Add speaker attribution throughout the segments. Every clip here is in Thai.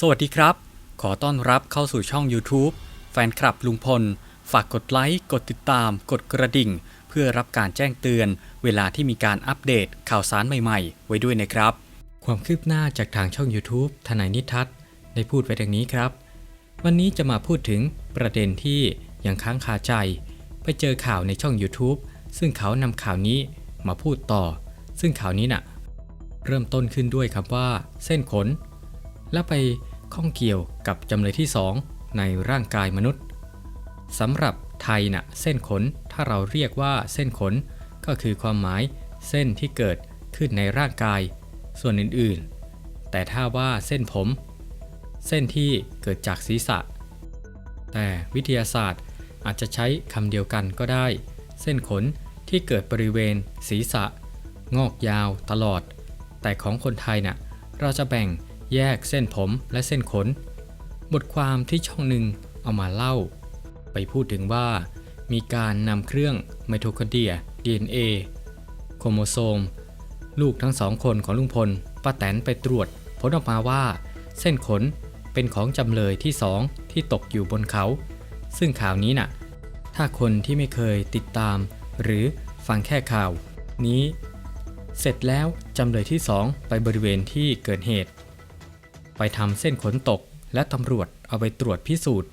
Speaker 1: สวัสดีครับ ขอต้อนรับเข้าสู่ช่อง YouTube แฟนคลับลุงพล ฝากกดไลค์ กดติดตาม กดกระดิ่ง เพื่อรับการแจ้งเตือน เวลาที่มีการอัปเดตข่าวสารใหม่ๆ ไว้ด้วยนะครับ ความคืบหน้าจากทางช่อง YouTube ทนายนิทัศน์ได้พูดไว้ดังนี้ครับ วันนี้จะมาพูดถึงประเด็นที่ยังค้างคาใจ ไปเจอข่าวในช่อง YouTube ซึ่งเขานำข่าวนี้มาพูดต่อ ซึ่งข่าวนี้น่ะเริ่มต้นขึ้นด้วยคำว่า เส้นขน และไปข้องเกี่ยวกับจำเลยที่ 2 ในร่างกายมนุษย์สำหรับไทยน่ะเส้นขนถ้าเราเรียกว่าเส้นขน ก็คือความหมายเส้นที่เกิดขึ้นในร่างกาย ส่วนอื่นๆ แต่ถ้าว่าเส้นผม เส้นที่เกิดจากศีรษะ แต่วิทยาศาสตร์อาจจะใช้คำเดียวกันก็ได้ เส้นขนที่เกิดบริเวณศีรษะ งอกยาวตลอด แต่ของคนไทยน่ะเราจะแบ่ง แยกเส้นผมและเส้นขน บทความที่ช่องหนึ่งเอามาเล่า ไปพูดถึงว่ามีการนำเครื่องไมโทคอนเดรีย DNA โครโมโซม ลูกทั้งสองคนของลุงพลป้าแตนไปตรวจผลออกมาว่า เส้นขนเป็นของจำเลยที่สองที่ตกอยู่บนเขา ซึ่งข่าวนี้น่ะ ถ้าคนที่ไม่เคยติดตาม หรือฟังแค่ข่าว นี้ เสร็จแล้วจำเลยที่สองไปบริเวณที่เกิดเหตุ ไปทำเส้นขนตกและตำรวจเอาไปตรวจพิสูจน์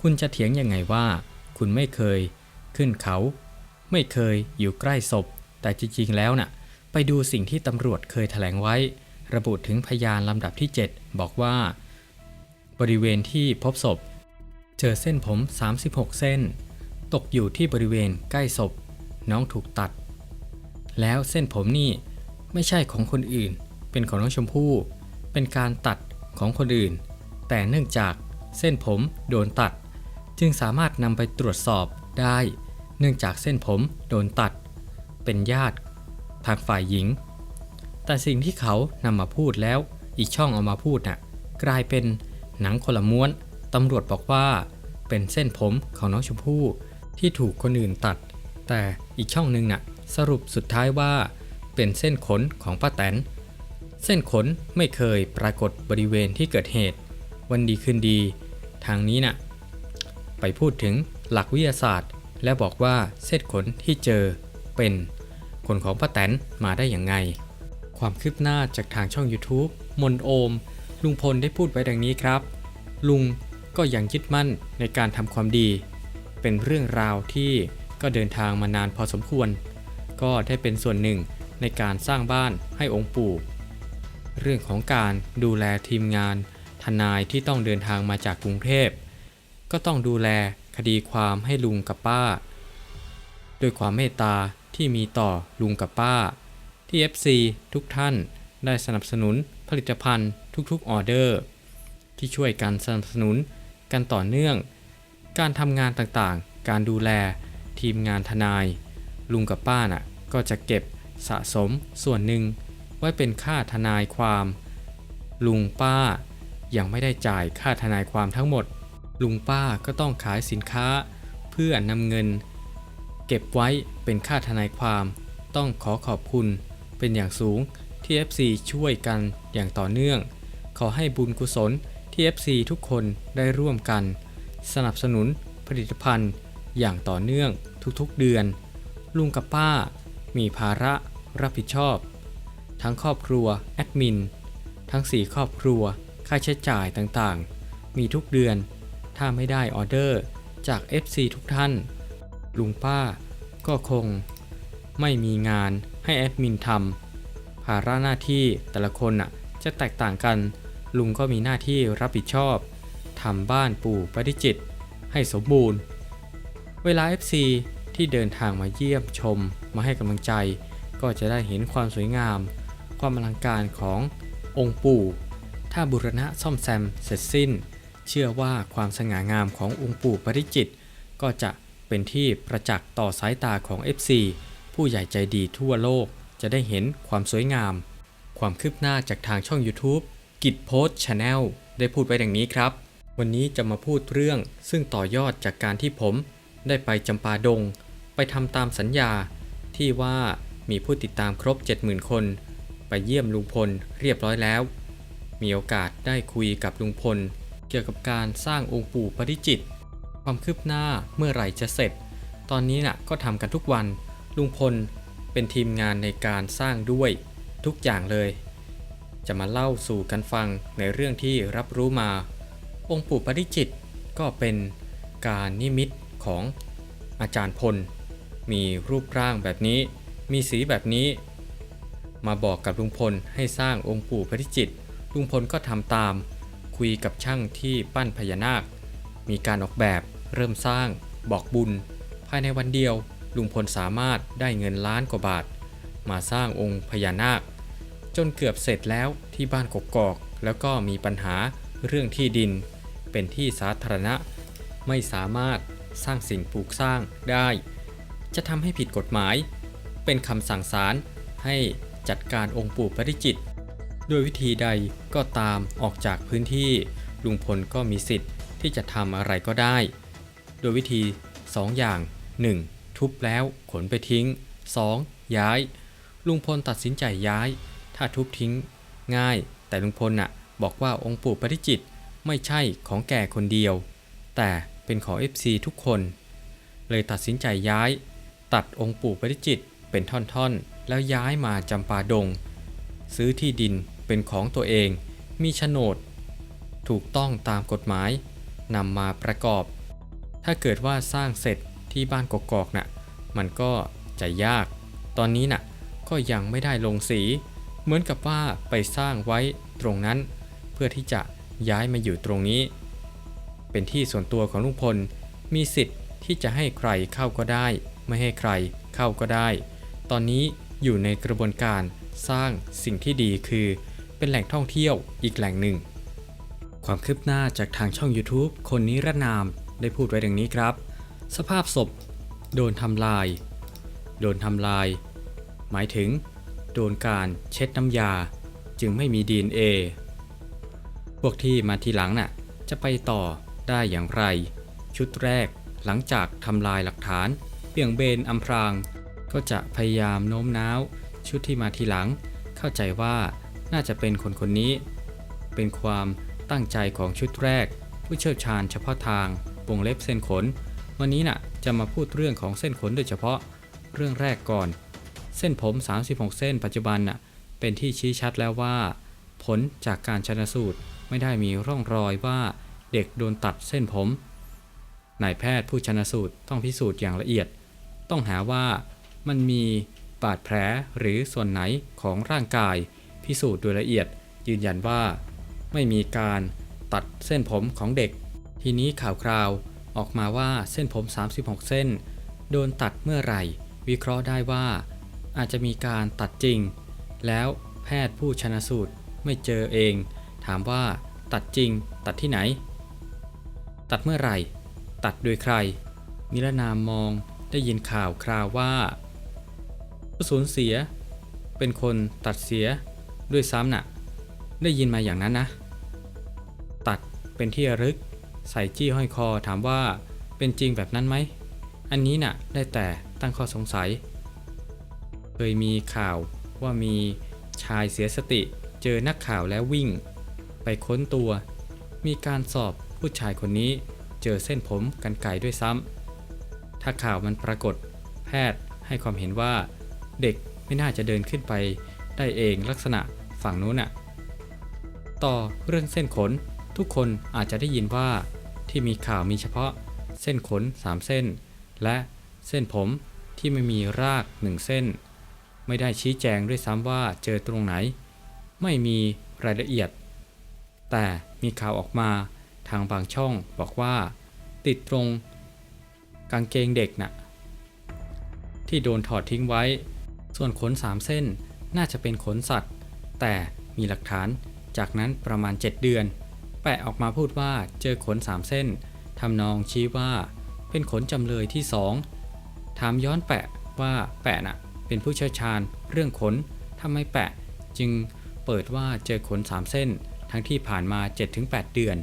Speaker 1: คุณจะเถียงยังไงว่า คุณไม่เคย ขึ้นเขา ไม่เคยอยู่ใกล้ศพ แต่จริงๆแล้วน่ะ ไปดูสิ่งที่ตำรวจเคยแถลงไว้ ระบุถึงพยานลำดับที่ 7 บอกว่า บริเวณที่พบศพ เจอเส้นผม 36 เส้น ตกอยู่ที่บริเวณใกล้ศพ น้องถูกตัด แล้วเส้นผมนี่ไม่ใช่ของคนอื่น เป็นของน้องชมพู่ เป็นการตัด ของคนอื่น แต่เนื่องจากเส้นผมโดนตัด จึงสามารถนำไปตรวจสอบได้ เนื่องจากเส้นผมโดนตัด เป็นญาติทางฝ่ายหญิง แต่สิ่งที่เขานำมาพูดแล้วอีกช่องเอามาพูดน่ะกลายเป็นหนังคนละม้วนตำรวจบอกว่า เป็นเส้นผมของน้องชมพู่ที่ถูกคนอื่นตัด แต่อีกช่องหนึ่งน่ะสรุปสุดท้ายว่า เป็นเส้นขนของป้าแตน เส้นขนไม่เคยปรากฏบริเวณที่เกิดเหตุ วันดีคืนดี ทางนี้น่ะ ไปพูดถึงหลักวิทยาศาสตร์ และบอกว่าเส้นขนที่เจอเป็นขนของป้าแตนมาได้อย่างไง ความคืบหน้าจากทางช่อง YouTube มนโอม ลุงพลได้พูดไว้ดังนี้ครับ ลุงก็ยังยึดมั่นในการทำความดี เป็นเรื่องราวที่ก็เดินทางมานานพอสมควร ก็ได้เป็นส่วนหนึ่งในการสร้างบ้านให้องค์ปู่ เรื่องของการดูแลทีมงาน ทนายที่ต้องเดินทางมาจากกรุงเทพ ก็ต้องดูแลคดีความให้ลุงกับป้า ด้วยความเมตตาที่มีต่อลุงกับป้า ที่ FC ทุกท่านได้สนับสนุนผลิตภัณฑ์ทุกๆออเดอร์ ที่ช่วยกันสนับสนุนกันต่อเนื่อง การทำงานต่างๆ การดูแลทีมงานทนาย ลุงกับป้าน่ะก็จะเก็บสะสมส่วนหนึ่ง ไว้เป็นค่าทนายความ ลุงป้ายังไม่ได้จ่ายค่าทนายความทั้งหมด ลุงป้าก็ต้องขายสินค้า เพื่อนำเงิน เก็บไว้เป็นค่าทนายความ ต้องขอขอบคุณเป็นอย่างสูงที่ FC ช่วยกันอย่างต่อเนื่อง ขอให้บุญกุศลที่ FC ทุกคนได้ร่วมกัน สนับสนุนผลิตภัณฑ์อย่างต่อเนื่องทุกๆเดือน ลุงกับป้ามีภาระรับผิดชอบ ทั้งครอบครัวแอดมิน ทั้ง 4 ครอบครัว ค่าใช้จ่ายต่างๆ มีทุกเดือน ถ้าไม่ได้ออเดอร์จาก FC ทุกท่าน ลุงป้าก็คง ไม่มีงานให้แอดมินทำภาระหน้าที่แต่ละคนน่ะจะแตกต่างกัน ลุงก็มีหน้าที่รับผิดชอบทำบ้านปู่ปฏิจิต ให้สมบูรณ์ เวลา FC ที่เดินทางมาเยี่ยมชมมาให้กำลังใจ ก็จะได้เห็นความสวยงาม ความอลังการขององค์ปู่ ถ้าบุรณะซ่อมแซมเสร็จสิ้น เชื่อว่าความสง่างามขององค์ปู่ปริจิต ก็จะเป็นที่ประจักษ์ต่อสายตาของ FC ผู้ใหญ่ใจดีทั่วโลกจะได้เห็นความสวยงาม ความคืบหน้าจากทางช่อง YouTube กิจโพสชาแนลได้พูดไว้ดังนี้ครับ วันนี้จะมาพูดเรื่องซึ่งต่อยอดจากการที่ผม ได้ไปจำปาดง ไปทำตามสัญญา ที่ว่ามีผู้ติดตามครบ 70,000 คน ไปเยี่ยมลุงพลเรียบร้อยแล้ว มีโอกาสได้คุยกับลุงพล เกี่ยวกับการสร้างองค์ปู่ปริจิต ความคืบหน้าเมื่อไหร่จะเสร็จ ตอนนี้น่ะก็ทำกันทุกวัน ลุงพลเป็นทีมงานในการสร้างด้วยทุกอย่างเลย จะมาเล่าสู่กันฟังในเรื่องที่รับรู้มา องค์ปู่ปริจิตก็เป็นการนิมิตของอาจารย์พล มีรูปร่างแบบนี้ มีสีแบบนี้ มาบอกกับลุงพลให้สร้างองค์ปู่ปริจิต ลุงพลก็ทำตาม คุยกับช่างที่ปั้นพญานาค มีการออกแบบเริ่มสร้าง บอกบุญ ภายในวันเดียว ลุงพลสามารถได้เงินล้านกว่าบาท มาสร้างองค์พญานาค จนเกือบเสร็จแล้วที่บ้านกกอก แล้วก็มีปัญหาเรื่องที่ดิน เป็นที่สาธารณะ ไม่สามารถสร้างสิ่งปลูกสร้างได้ จะทำให้ผิดกฎหมาย เป็นคำสั่งศาลให้ จัดการองค์ปู่ปริจิตด้วยวิธีใดก็ตามออกจากพื้นที่ลุงพลก็มีสิทธิ์ที่จะทำอะไรก็ได้ โดยวิธี 2 อย่าง 1. ทุบแล้วขนไปทิ้ง 2. ย้าย ลุงพลตัดสินใจย้าย ถ้าทุบทิ้ง ง่าย แต่ลุงพลน่ะบอกว่าองค์ปู่ปริจิตไม่ใช่ของแกคนเดียว แต่เป็นของ FC ทุกคน เลยตัดสินใจย้าย ตัดองค์ปู่ปริจิตเป็นท่อนๆ แล้วย้ายมาจำปาดง ซื้อที่ดินเป็นของตัวเอง มีโฉนด ถูกต้องตามกฎหมายนำมาประกอบ ถ้าเกิดว่าสร้างเสร็จที่บ้านกกอกน่ะ มันก็จะยาก ตอนนี้น่ะก็ยังไม่ได้ลงสี เหมือนกับว่าไปสร้างไว้ตรงนั้น เพื่อที่จะย้ายมาอยู่ตรงนี้ เป็นที่ส่วนตัวของลุงพล มีสิทธิ์ที่จะให้ใครเข้าก็ได้ ไม่ให้ใครเข้าก็ได้ ตอนนี้ อยู่ในกระบวนการสร้างสิ่งที่ดีคือ เป็นแหล่งท่องเที่ยวอีกแหล่งหนึ่ง ความคืบหน้าจากทางช่อง YouTube คนนี้ระนามได้พูดไว้ดังนี้ครับ สภาพศพ โดนทำลาย โดนทำลาย หมายถึง โดนการเช็ดน้ำยา จึงไม่มี DNA พวกที่มาทีหลังน่ะ จะไปต่อได้อย่างไร ชุดแรกหลังจากทำลายหลักฐานเบี่ยงเบนอำพราง ก็จะพยายามโน้มน้าวชุดที่มาทีหลัง เข้าใจว่าน่าจะเป็นคนคนนี้ เป็นความตั้งใจของชุดแรก ผู้เชี่ยวชาญเฉพาะทางวงเล็บเส้นขน วันนี้น่ะจะมาพูดเรื่องของเส้นขนโดยเฉพาะเรื่องแรกก่อน เส้นผม 36 เส้นปัจจุบันน่ะเป็นที่ชี้ชัดแล้วว่า ผลจากการชนสูตรไม่ได้มีร่องรอยว่าเด็กโดนตัดเส้นผมนายแพทย์ผู้ชนสูตรต้องพิสูจน์อย่างละเอียด ต้องหาว่า มันมีบาดแผลหรือส่วนไหนของร่างกาย พิสูจน์โดยละเอียด ยืนยันว่า ไม่มีการตัดเส้นผมของเด็ก ทีนี้ข่าวคราวออกมาว่าเส้นผม 36 เส้น โดนตัดเมื่อไหร่ วิเคราะห์ได้ว่า อาจจะมีการตัดจริง แล้วแพทย์ผู้ชนะสูตรไม่เจอเอง ถามว่าตัดจริง ตัดที่ไหน ตัดเมื่อไหร่ ตัดโดยใคร นิรนามมองได้ยินข่าวคราวว่า ผู้สูญเสีย เป็นคนตัดเสียด้วยซ้ำน่ะ ได้ยินมาอย่างนั้นนะ ตัดเป็นที่ระลึก ใส่จี้ห้อยคอถามว่าเป็นจริงแบบนั้นไหม อันนี้น่ะได้แต่ตั้งข้อสงสัย เคยมีข่าวว่ามีชายเสียสติเจอนักข่าวแล้ววิ่ง ไปค้นตัว มีการสอบผู้ชายคนนี้เจอเส้นผมกันไก่ด้วยซ้ำถ้าข่าวมันปรากฏ แพทย์ให้ความเห็นว่า เด็กไม่น่าจะเดินขึ้นไปได้เองลักษณะฝั่งนู้นน่ะ ต่อเรื่องเส้นขนทุกคนอาจจะได้ยินว่าที่มีข่าวมีเฉพาะเส้นขน 3 เส้น และเส้นผมที่ไม่มีราก 1 เส้น ไม่ได้ชี้แจงด้วยซ้ำว่าเจอตรงไหน ไม่มีรายละเอียด แต่มีข่าวออกมาทางบางช่องบอกว่า ติดตรงกางเกงเด็กน่ะที่โดนถอดทิ้งไว้ ส่วนขน 3 เส้นน่าจะเป็นขนสัตว์ แต่มีหลักฐานจากนั้นประมาณ 7 เดือน แปะออกมาพูดว่าเจอขน 3 เส้นทำนองชี้ว่าเป็นขนจำเลยที่ 2 ถามย้อนแปะว่าแปะน่ะเป็นผู้เชี่ยวชาญเรื่องขนทำไมแปะจึงเปิดว่าเจอขน 3 เส้น ทั้งที่ผ่านมา 7-8 เดือน